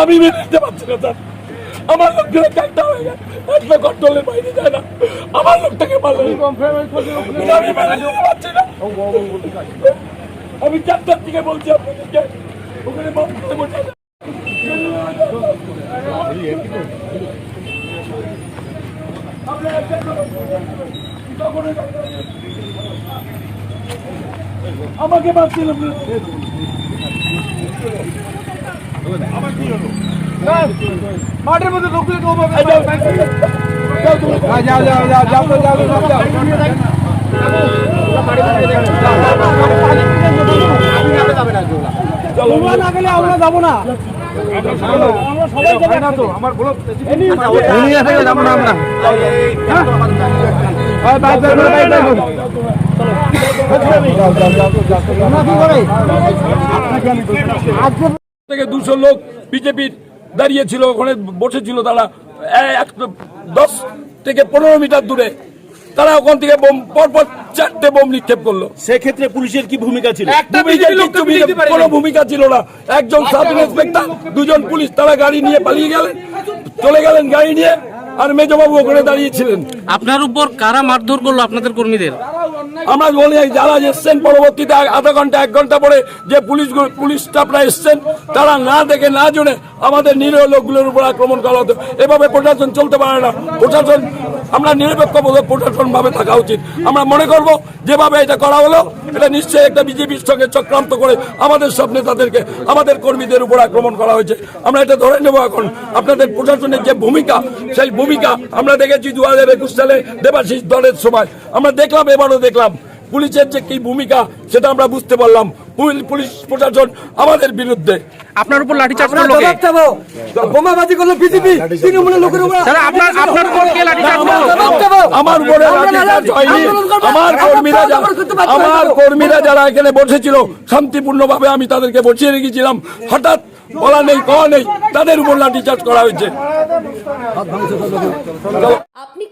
আমি মেনে নিতে পারছি না স্যার। আমার লোকগুলো চারটা হয়ে গেছে। একটা কন্ট্রোলের বাইরে যায় না। আমার লোকটাকে মারলো। এটা আমি মেনে নিতে পারছি না। আমি চারটার থেকে বলছি আপনাদেরকে ওখানে বসে আমাকে মারছিলাম মাঠের মধ্যে লোক যাও যাও যাও যাও যাও যাও যাও না যাব না আজকে থেকে দুশো লোক বিজেপির দাঁড়িয়েছিল ওখানে বসেছিল তারা। এক দশ থেকে পনেরো মিটার দূরে। তারা ওখান থেকে বোম পরপর চারটে বোম নিক্ষেপ করল। সেক্ষেত্রে পুলিশের কি ভূমিকা ছিল? ভূমিকা কোনো ভূমিকা ছিল না। একজন সাব ইন্সপেক্টর দুজন পুলিশ তারা গাড়ি নিয়ে পালিয়ে গেলেন চলে গেলেন গাড়ি নিয়ে আর মেজবাবু ওখানে দাঁড়িয়েছিলেন। আপনার উপর কারা মারধর করল আপনাদের কর্মীদের? আমরা বলি যারা এসছেন পরবর্তীতে আধা ঘণ্টা, এক ঘণ্টা পরে যে পুলিশ পুলিশ স্টাফরা এসছেন, তারা না দেখে, না জেনে আমাদের নিরীহ লোকগুলোর উপর আক্রমণ করা হতো। এভাবে প্রশাসন চলতে পারে না। প্রশাসন আমরা নিরপেক্ষ বোধ প্রশাসন ভাবে থাকা উচিত। আমরা মনে করব, যেভাবে এটা করা হলো, এটা নিশ্চয়ই একটা বিজেপির সঙ্গে চক্রান্ত করে আমাদের সব নেতাদেরকে, আমাদের কর্মীদের উপর আক্রমণ করা হয়েছে। আমরা এটা ধরে নেব এখন। আপনাদের প্রশাসনের যে ভূমিকা, সেই ভূমিকা আমরা দেখেছি দু হাজার একুশ সালে দেবাশিস দলের সময়। আমরা দেখলাম, এবারও দেখলাম। পুলিশের যে কি ভূমিকা সেটা আমরা বুঝতে পারলাম। পুলিশ প্রশাসন আমাদের বিরুদ্ধে। আপনার উপর লাঠিচার্জ আমরা করল কে? বোমাবাজি করল বিজেপি তৃণমূলের লোকের উপর। তারা আপনার আপনার উপর কে লাঠিচার্জ আমরা করল? আমার উপরে লাঠিচার্জ হয়নি। আমার কর্মীরা যারা আমার কর্মীরা যারা এখানে বসেছিল শান্তিপূর্ণভাবে আমি তাদেরকে বসিয়ে রেখেছিলাম। হঠাৎ বলা নেই কওয়া নেই তাদের উপর লাঠিচার্জ করা হয়েছে।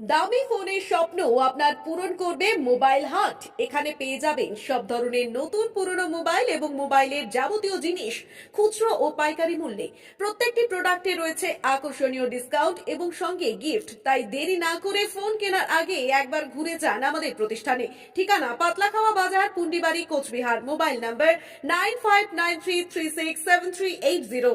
দামি ফোনের স্বপ্ন আপনার পূরণ করবে মোবাইল হাট। এখানে পেয়ে যাবেন সব ধরনের নতুন পুরনো মোবাইল এবং মোবাইলের যাবতীয় জিনিস, খুচরো ও পাইকারি মূল্যে। প্রত্যেকটি প্রোডাক্টে রয়েছে আকর্ষণীয় ডিসকাউন্ট এবং সঙ্গে গিফট। তাই দেরি না করে ফোন কেনার আগে একবার ঘুরে যান আমাদের প্রতিষ্ঠানে। ঠিকানা Patlakhawa Bazar, Pundibari, Coochbehar. Mobile number nine five nine three six seven three eight zero.